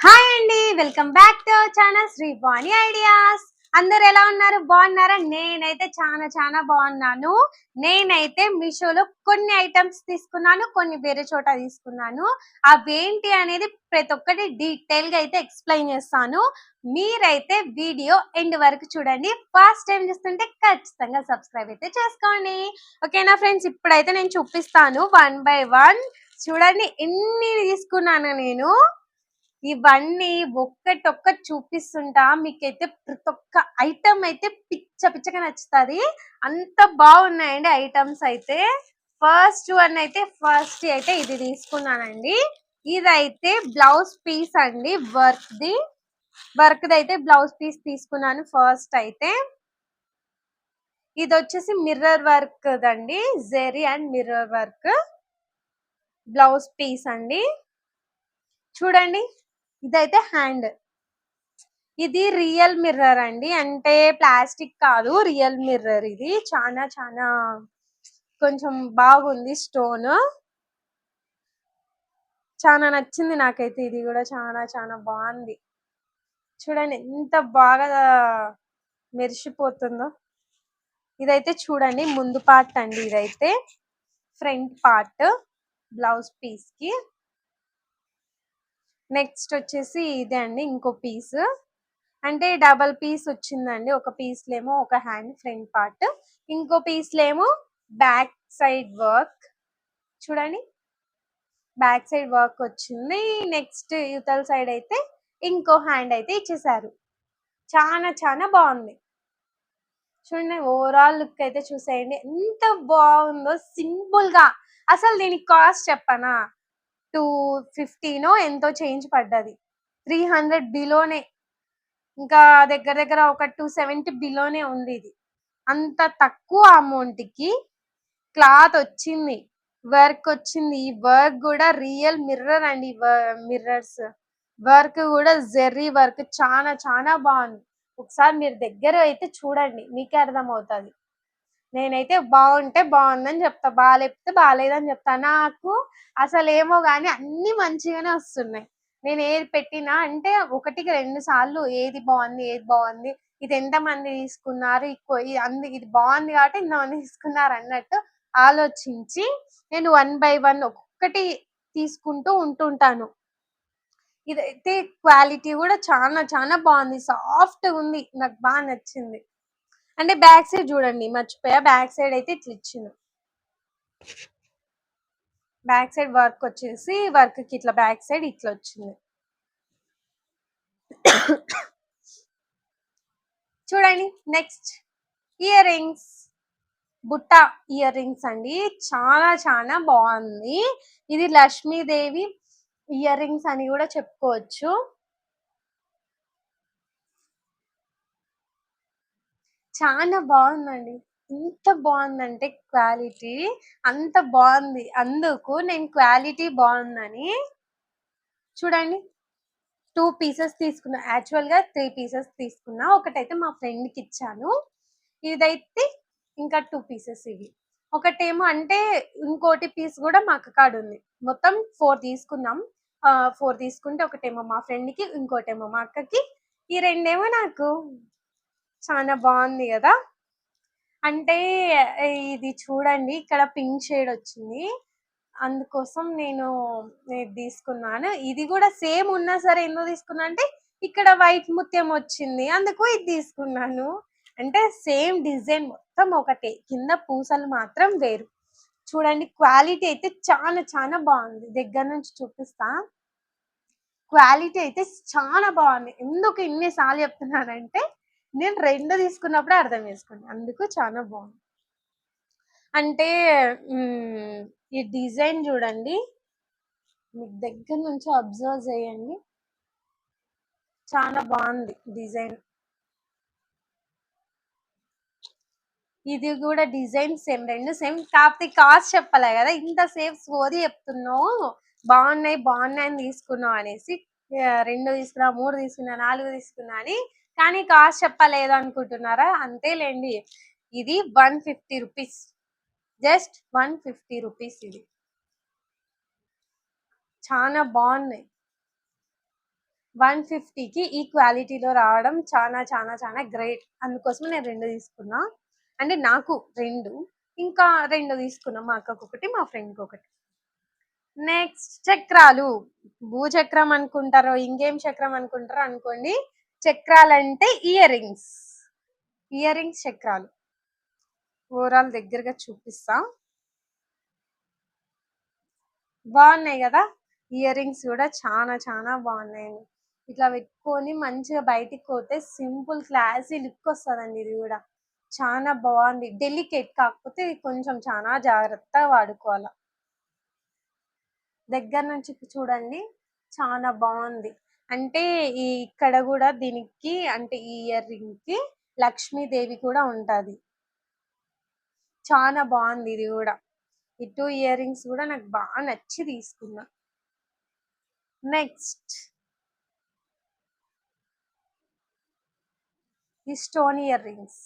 Hi అండి welcome back to channel Sri Bani ideas అందరు ఎలా ఉన్నారు? బాగున్నారా? నేనైతే చాలా చాలా బాగున్నాను. నేనైతే మీషోలో కొన్ని ఐటమ్స్ తీసుకున్నాను కొన్ని వేరే చోట తీసుకున్నాను. అవేంటి అనేది ప్రతి ఒక్కటి డీటెయిల్గా అయితే ఎక్స్ప్లెయిన్ చేస్తాను. మీరైతే వీడియో ఎండ్ వరకు చూడండి. ఫస్ట్ టైం చూస్తుంటే ఖచ్చితంగా సబ్స్క్రైబ్ అయితే చేసుకోండి. ఓకేనా ఫ్రెండ్స్ ఇప్పుడైతే నేను చూపిస్తాను. వన్ బై వన్ చూడండి ఎన్ని తీసుకున్నాను నేను? ఇవన్నీ ఒక్కటొక్కటి చూపిస్తుంటా. మీకైతే ప్రతి ఒక్క ఐటమ్ అయితే పిచ్చ పిచ్చగా నచ్చుతుంది. అంత బాగున్నాయండి ఐటమ్స్ అయితే. ఫస్ట్ వన్ అయితే ఫస్ట్ అయితే ఇది తీసుకున్నానండి. ఇదైతే బ్లౌజ్ పీస్ అండి వర్క్ ది. అయితే బ్లౌజ్ పీస్ తీసుకున్నాను ఫస్ట్ అయితే. ఇది వచ్చేసి mirror work Dandi. Zari and mirror work blouse piece అండి. చూడండి. ఇదైతే హ్యాండ్. ఇది రియల్ మిర్రర్ అండి. అంటే ప్లాస్టిక్ కాదు రియల్ మిర్రర్ ఇది. చాలా చాలా కొంచెం బాగుంది స్టోన్. చాలా నచ్చింది నాకైతే. ఇది కూడా చాలా చాలా బాగుంది. చూడండి ఎంత బాగా మెరిసిపోతుందో. ఇదైతే చూడండి ముందు పార్ట్ అండి ఇదైతే. ఫ్రంట్ పార్ట్ బ్లౌజ్ పీస్కి నెక్స్ట్ వచ్చేసి ఇదే అండి ఇంకో పీస్ అంటే డబల్ పీస్ వచ్చిందండి ఒక పీస్ లేమో ఒక హ్యాండ్ ఫ్రంట్ పార్ట్ ఇంకో పీస్ లేమో బ్యాక్ సైడ్ వర్క్ చూడండి. బ్యాక్ సైడ్ వర్క్ వచ్చింది. నెక్స్ట్ యువతల సైడ్ అయితే ఇంకో హ్యాండ్ అయితే ఇచ్చేసారు. చాలా చాలా బాగుంది. చూడండి ఓవరాల్ లుక్ అయితే చూసేయండి. ఎంత బాగుందో సింపుల్గా అసలు దీనికి కాస్ట్ చెప్పనా? టూ ఫిఫ్టీనో ఎంతో చేంజ్ పడ్డది. త్రీ హండ్రెడ్ బిలోనే ఇంకా దగ్గర దగ్గర ఒక టూ సెవెంటీ బిలోనే ఉంది ఇది. అంత తక్కువ అమౌంట్కి క్లాత్ వచ్చింది. వర్క్ వచ్చింది. ఈ వర్క్ కూడా రియల్ మిర్రర్ అండి. మిర్రర్స్ వర్క్ కూడా జెర్రీ వర్క్. చాలా చాలా బాగుంది. ఒకసారి మీరు దగ్గర అయితే చూడండి. మీకే అర్థమవుతుంది. నేనైతే బాగుంటే బాగుందని చెప్తా. బాగాలేపితే బాగాలేదని చెప్తా. నాకు అసలు ఏమో కానీ అన్ని మంచిగానే వస్తున్నాయి. నేను ఏది పెట్టినా అంటే ఒకటికి రెండు సార్లు ఏది బాగుంది ఏది బాగుంది ఇది ఎంత మంది తీసుకున్నారు ఎక్కువ ఇది అంది ఇది బాగుంది కాబట్టి ఇంతమంది తీసుకున్నారు అన్నట్టు ఆలోచించి నేను వన్ బై వన్ ఒక్కొక్కటి తీసుకుంటూ ఉంటుంటాను. ఇదైతే క్వాలిటీ కూడా చాలా చాలా బాగుంది. సాఫ్ట్ ఉంది. నాకు బాగా నచ్చింది. అంటే బ్యాక్ సైడ్ చూడండి మర్చిపోయా. బ్యాక్ సైడ్ అయితే ఇట్లా ఇచ్చింది బ్యాక్ సైడ్ వర్క్ వచ్చేసి వర్క్కి ఇట్లా బ్యాక్ సైడ్ ఇట్లా వచ్చింది. చూడండి నెక్స్ట్. ఇయర్ రింగ్స్ బుట్ట ఇయర్ రింగ్స్ అండి. చాలా చాలా బాగుంది. ఇది లక్ష్మీదేవి ఇయర్ రింగ్స్ అని కూడా చెప్పుకోవచ్చు. చాలా బాగుందండి. ఎంత బాగుందంటే క్వాలిటీ అంత బాగుంది. అందుకు నేను క్వాలిటీ బాగుందని చూడండి. టూ పీసెస్ తీసుకున్నా. యాక్చువల్గా త్రీ పీసెస్ తీసుకున్నా. ఒకటైతే మా ఫ్రెండ్కి ఇచ్చాను. ఇదైతే ఇంకా టూ పీసెస్ ఇవి. ఒకటేమో అంటే ఇంకోటి పీస్ కూడా మా అక్క కాడ ఉంది. మొత్తం ఫోర్ తీసుకున్నాం. ఫోర్ తీసుకుంటే ఒకటేమో మా ఫ్రెండ్కి ఇంకోటేమో మా అక్కకి. ఈ రెండేమో నాకు చాలా బాగుంది కదా? అంటే ఇది చూడండి ఇక్కడ పింక్ షేడ్ వచ్చింది. అందుకోసం నేను ఇది తీసుకున్నాను. ఇది కూడా సేమ్ ఉన్నా సరే ఎందుకు తీసుకున్నా అంటే ఇక్కడ వైట్ ముత్యం వచ్చింది. అందుకు ఇది తీసుకున్నాను. అంటే సేమ్ డిజైన్ మొత్తం ఒకటే. కింద పూసలు మాత్రం వేరు. చూడండి క్వాలిటీ అయితే చాలా చాలా బాగుంది. దగ్గర నుంచి చూపిస్తా. క్వాలిటీ అయితే చాలా బాగుంది. ఎందుకు ఇన్నిసార్లు చెప్తున్నానంటే నేను రెండు తీసుకున్నప్పుడు అర్థం చేసుకుని అందుకు చాలా బాగుంది. అంటే ఈ డిజైన్ చూడండి. మీకు దగ్గర నుంచి అబ్జర్వ్ చేయండి. చాలా బాగుంది డిజైన్. ఇది కూడా డిజైన్ సేమ్ రెండు సేమ్. కాకపోతే కాస్ట్ చెప్పలే కదా. ఇంత సేఫ్ స్టోరీ చెప్తున్నావు. బాగున్నాయి బాగున్నాయి అని తీసుకున్నావు అనేసి రెండు తీసుకున్నా మూడు తీసుకున్నా నాలుగు తీసుకున్నా అని కానీ కాస్ట్ చెప్పలేదు అనుకుంటున్నారా? అంతేలేండి. ఇది one fifty rupees. Just one fifty rupees ఇది. చాలా బాగున్నాయి. వన్ ఫిఫ్టీకి ఈ క్వాలిటీలో రావడం చాలా చాలా చాలా గ్రేట్. అందుకోసం నేను రెండు తీసుకున్నా. అంటే నాకు రెండు. ఇంకా రెండు తీసుకున్నాం. మా అక్కకు ఒకటి మా ఫ్రెండ్కి ఒకటి. నెక్స్ట్ చక్రాలు. భూచక్రం అనుకుంటారో ఇంకేం చక్రం అనుకుంటారో అనుకోండి. చక్రాలు అంటే ఇయర్ రింగ్స్ ఇయర్ రింగ్స్ చక్రాలు. ఓవరాల్ దగ్గరగా చూపిస్తా. బాగున్నాయి కదా? ఇయర్ రింగ్స్ కూడా చాలా చాలా బాగున్నాయి. ఇట్లా పెట్టుకొని మంచిగా బయటికి పోతే సింపుల్ క్లాసీ లుక్ వస్తుందండి ఇది కూడా. చాలా బాగుంది. డెలికేట్ కాకపోతే కొంచెం చాలా జాగ్రత్తగా వాడుకోవాలి. దగ్గర నుంచి చూడండి. చాలా బాగుంది. అంటే ఈ ఇక్కడ కూడా దీనికి అంటే ఈ ఇయర్ రింగ్కి లక్ష్మీదేవి కూడా ఉంటుంది. చాలా బాగుంది ఇది కూడా. ఈ టూ ఇయర్ రింగ్స్ కూడా నాకు బాగా నచ్చి తీసుకున్నా. నెక్స్ట్. ఈ స్టోన్ ఇయర్ రింగ్స్.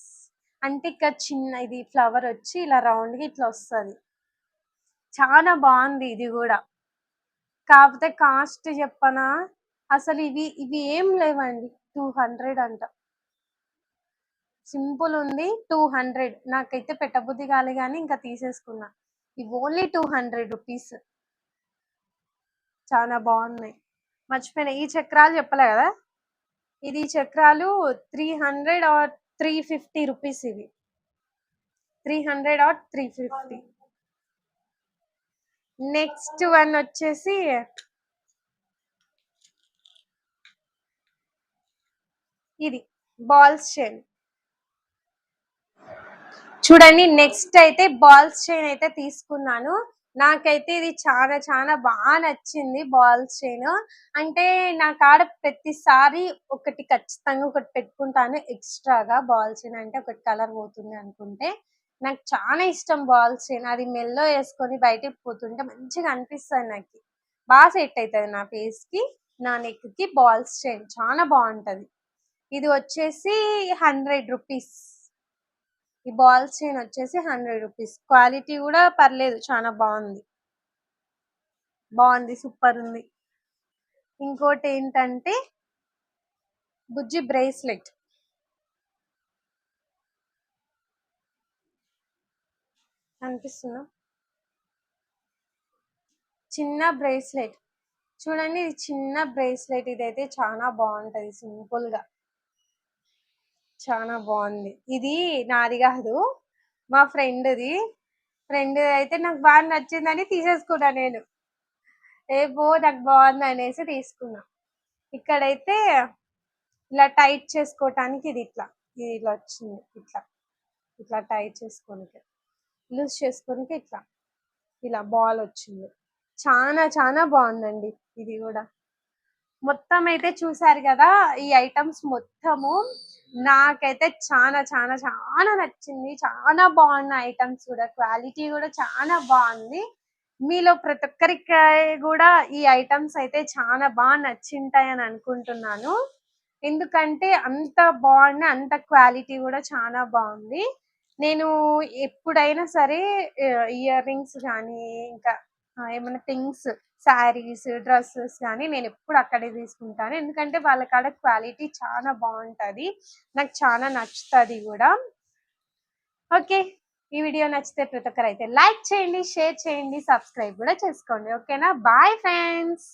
అంటే ఇక్కడ చిన్న ఇది ఫ్లవర్ వచ్చి ఇలా రౌండ్గా ఇట్లా వస్తుంది. చాలా బాగుంది ఇది కూడా. కాకపోతే కాస్ట్ చెప్పనా? అసలు ఇవి ఇవి ఏం లేవండి. టూ హండ్రెడ్ అంట. సింపుల్ ఉంది టూ హండ్రెడ్. నాకైతే పెట్టబుద్ధి కాలే కానీ ఇంకా తీసేసుకున్నా. ఇవి ఓన్లీ టూ హండ్రెడ్ రూపీస్. చాలా బాగున్నాయి. మర్చిపోయినా. ఈ చక్రాలు చెప్పలే కదా? ఇది చక్రాలు three hundred or three fifty rupees ఇవి. Three hundred or three fifty. Next one వచ్చేసి ఇది బాల్స్ చైన్. చూడండి నెక్స్ట్ అయితే బాల్స్ చైన్ అయితే తీసుకున్నాను. నాకైతే ఇది చాలా చాలా బాగా నచ్చింది బాల్స్ చైన్. అంటే నా కాడ ప్రతిసారి ఒకటి ఖచ్చితంగా ఒకటి పెట్టుకుంటాను ఎక్స్ట్రాగా బాల్ చైన్. అంటే ఒకటి కలర్ పోతుంది అనుకుంటే. నాకు చాలా ఇష్టం బాల్స్ చైన్. అది మెల్లో వేసుకొని బయటకు పోతుంటే మంచిగా అనిపిస్తుంది నాకు. బాగా సెట్ అవుతుంది నా ఫేస్కి నా నెక్కి బాల్స్ చైన్. చాలా బాగుంటది. ఇది వచ్చేసి హండ్రెడ్ రూపీస్. ఈ బాల్ చైన్ వచ్చేసి హండ్రెడ్ రూపీస్. క్వాలిటీ కూడా పర్లేదు చాలా బాగుంది. బాగుంది సూపర్ ఉంది. ఇంకోటి ఏంటంటే బుజ్జి బ్రేస్లెట్. అనిపిస్తుందా? చిన్న బ్రేస్లెట్. చూడండి ఇది చిన్న బ్రేస్లెట్. ఇదైతే చాలా బాగుంటుంది సింపుల్గా చాలా బాగుంది ఇది నాది కాదు మా ఫ్రెండ్ది. ఫ్రెండ్ అయితే నాకు బాగా నచ్చిందని తీసేసుకున్నా నేను. ఏ నాకు బాగుంది అనేసి తీసుకున్నా. ఇక్కడైతే ఇలా టైట్ చేసుకోవటానికి ఇది ఇట్లా ఇది ఇట్లా వచ్చింది ఇట్లా. ఇట్లా టైట్ చేసుకోనికి లూజ్ చేసుకోనికి ఇట్లా ఇలా బాల్ వచ్చింది. చాలా చాలా బాగుందండి ఇది కూడా. మొత్తం అయితే చూసారు కదా ఈ ఐటమ్స్ మొత్తము నాకైతే చాలా చాలా చాలా నచ్చింది. చాలా బాగున్న ఐటమ్స్ కూడా క్వాలిటీ కూడా చాలా బాగుంది. మీలో ప్రతి ఒక్కరికి కూడా ఈ ఐటమ్స్ అయితే చాలా బాగా నచ్చింటాయని అనుకుంటున్నాను. ఎందుకంటే అంత బాగుంది అంత క్వాలిటీ కూడా చాలా బాగుంది. నేను ఎప్పుడైనా సరే ఇయర్ రింగ్స్ కానీ ఇంకా ఏమైనా థింగ్స్ శారీస్ డ్రెస్సెస్ కానీ నేను ఎప్పుడు అక్కడే తీసుకుంటాను. ఎందుకంటే వాళ్ళ కాడ క్వాలిటీ చాలా బాగుంటుంది. నాకు చాలా నచ్చుతుంది కూడా. ఓకే. ఈ వీడియో నచ్చితే ప్రతి ఒక్కరైతే లైక్ చేయండి షేర్ చేయండి సబ్స్క్రైబ్ కూడా చేసుకోండి. ఓకేనా? Bye friends!